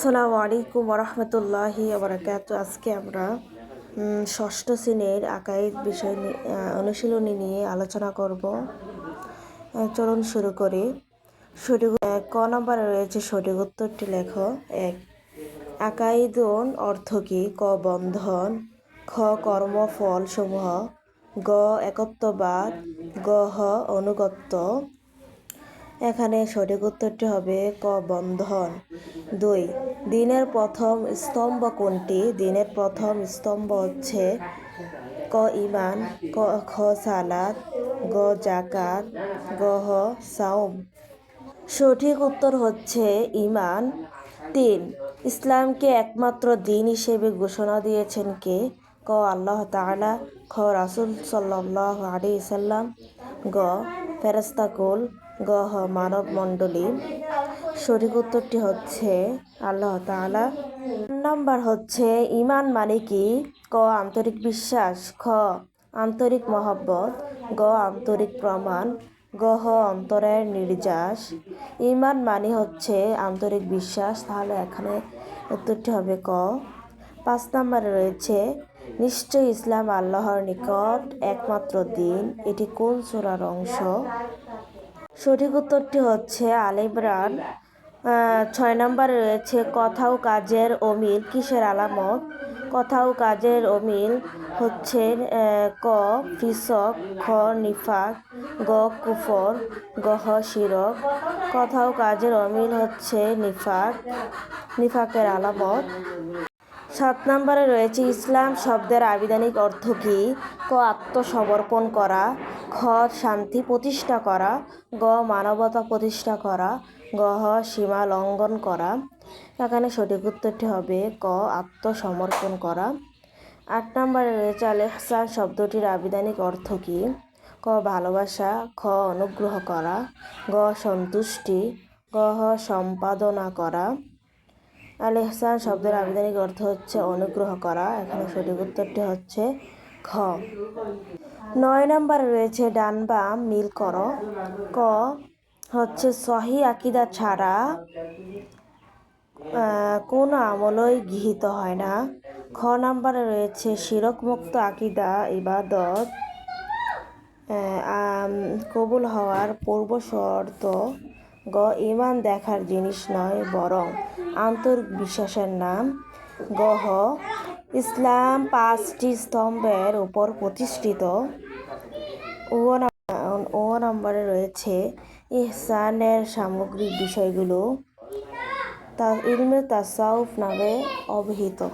আসসালামু আলাইকুম রহমতুল্লাহি আবরাকাত আজকে আমরা ষষ্ঠ শ্রেণির আকাইদ বিষয় অনুশীলনী নিয়ে আলোচনা করব। চলুন শুরু করি। সঠিক ক নম্বরে রয়েছে সঠিক উত্তরটি লেখো। এক, আকাইদন অর্থ কি? ক, বন্ধন। খ কর্মফল সমূহ গ, একত্ববাদ। গ, হ, অনুগত্য। এখানে সঠিক উত্তরটি হবে ক, বন্ধন। দুই, দিনের প্রথম স্তম্ভ কোনটি? দিনের প্রথম স্তম্ভ হচ্ছে ক ইমান ক, খ সালাদ গ জাকাত গ, হ সাউম সঠিক উত্তর হচ্ছে ইমান তিন, ইসলামকে একমাত্র দিন হিসেবে ঘোষণা দিয়েছেন কে? ক, আল্লাহ তাআলা, খ, রাসুল সাল্লাহ আলি সাল্লাম, গ ফেরস্তাকুল গ হ মানব মণ্ডলী সঠিক উত্তরটি হচ্ছে আল্লাহ তাআলা। নাম্বার হচ্ছে ইমান মানে কি? ক, আন্তরিক বিশ্বাস। খ, আন্তরিক মহব্বত। গ, আন্তরিক প্রমাণ। গহ, অন্তরের নির্যাস। ইমান মানে হচ্ছে আন্তরিক বিশ্বাস। তাহলে এখানে উত্তরটি হবে ক। পাঁচ নম্বরে রয়েছে নিশ্চয় ইসলাম আল্লাহর নিকট একমাত্র দিন। এটি কোন সূরার অংশ? সঠিক উত্তরটি হচ্ছে আল ইমরান আহ, ছয় নম্বরে রয়েছে কথা ও কাজের অমিল কিসের আলামত? কথা ও কাজের অমিল হচ্ছে ক ফিসক খ নিফাক গ কুফর গহ শিরক। কথা ও কাজের অমিল হচ্ছে নিফাক নিফাকের আলামত। সাত নম্বরে রয়েছে ইসলাম শব্দের আবিধানিক অর্থ কী? ক, আত্মসমর্পণ করা, খ, শান্তি প্রতিষ্ঠা করা, গ, মানবতা প্রতিষ্ঠা করা, গ সীমা লঙ্ঘন করা। এখানে সঠিক উত্তরটি হবে ক, আত্মসমর্পণ করা। আট নম্বরে রয়েছে আল শব্দটির আবিধানিক অর্থ কী? ক, ভালোবাসা, খ, অনুগ্রহ করা, গ, সন্তুষ্টি, গ সম্পাদনা করা। আল ইহসান শব্দের আবিধানিক অর্থ হচ্ছে অনুগ্রহ করা। এখানে সঠিক উত্তরটি হচ্ছে খ নয় নম্বরে রয়েছে ডান বাম, মিল কর। ক হচ্ছে সহি আকিদা ছাড়া কোনো আমলই গৃহীত হয় না। খ নম্বরে রয়েছে শিরক মুক্ত আকিদা, ইবাদত কবুল হওয়ার পূর্ব শর্ত। গ ইমান দেখার জিনিস নয়, বরং আন্তরিক বিশ্বাসের নাম। গ, হ, ইসলাম পাঁচটি স্তম্ভের উপর প্রতিষ্ঠিত। ও নাম- ও নম্বরে রয়েছে ইহসানের সামগ্রিক বিষয়গুলো। তা, ইলমে তাসাউফ নামে অভিহিত